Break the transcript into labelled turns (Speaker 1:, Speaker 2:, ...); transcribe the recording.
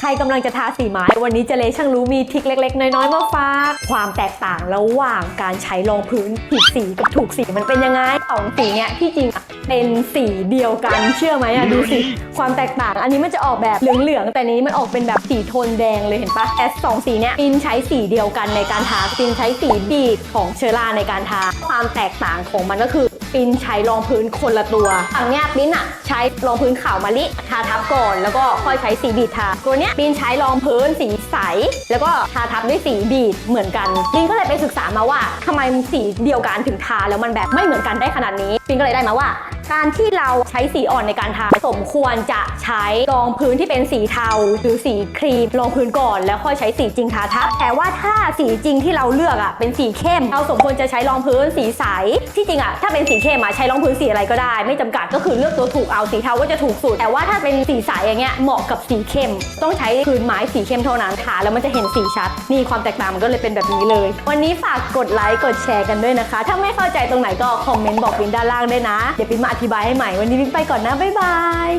Speaker 1: ใครกำลังจะทาสีไม้ วันนี้เจเลช่างรู้มีทริคเล็ก ๆ น้อยๆมาฝากความแตกต่างระหว่างการใช้รองพื้นผิดสีกับถูกสีมันเป็นยังไงสองสีเนี่ยที่จริงอะเป็นสีเดียวกันเชื่อไหมอะดูสิความแตกต่าง อันนี้มันจะออกแบบเหลืองๆแต่นี้มันออกเป็นแบบสีโทนแดงเลยเห็นปะแอสสองสีเนี่ยปินใช้สีเดียวกันในการทาปินใช้สีบีดของเชอราในการทา ความแตกต่างของมันก็คือ ปินใช้รองพื้นคนละตัวฝั่งเนี้ยปินอะใช้รองพื้นขาวมะลิทาทับก่อน แล้วก็ค่อยใช้สีบีดทา ตัวเนี้ยปินใช้รองพื้นสีใส แล้วก็ทาทับด้วยสีบีดเหมือนกันปินก็เลยไปศึกษามาว่าทำไมสีเดียวกันถึงทาแล้วมันแบบไม่เหมือนกันได้ขนาดนี้ปินก็เลยได้มาว่า การที่เราใช้สีอ่อนในการทาสมควรจะใช้รองพื้นที่เป็นสีเทา หรือสีครีมรองพื้นก่อน แล้วค่อยใช้สีจริงทาทับแต่ว่าถ้าสีจริงที่เราเลือกอะเป็นสีเข้ม เราสมควรจะใช้รองพื้นสีใสที่จริงอะถ้าเป็นสีเข้มอะใช้รองพื้นสีอะไรก็ได้ ไม่จำกัดก็คือเลือกตัวถูกเอาสีเทาก็จะถูกสุด แต่ว่าถ้าเป็นสีใสอย่างเงี้ยเหมาะกับสีเข้ม ต้องใช้พื้นไม้สีเข้มเท่านั้นทาแล้วมันจะเห็นสีชัดนี่ความแตกต่างมันก็เลยเป็นแบบนี้เลย วันนี้ฝากกดไลค์กดแชร์กันด้วยนะคะ ถ้าไม่เข้าใจตรงไหนก็คอมเมนต์บอกวินด้านล่างด้วยนะเดี๋ยวปินมาธิบายให้ใหม่ วันนี้วินไปก่อนนะ บ๊ายบาย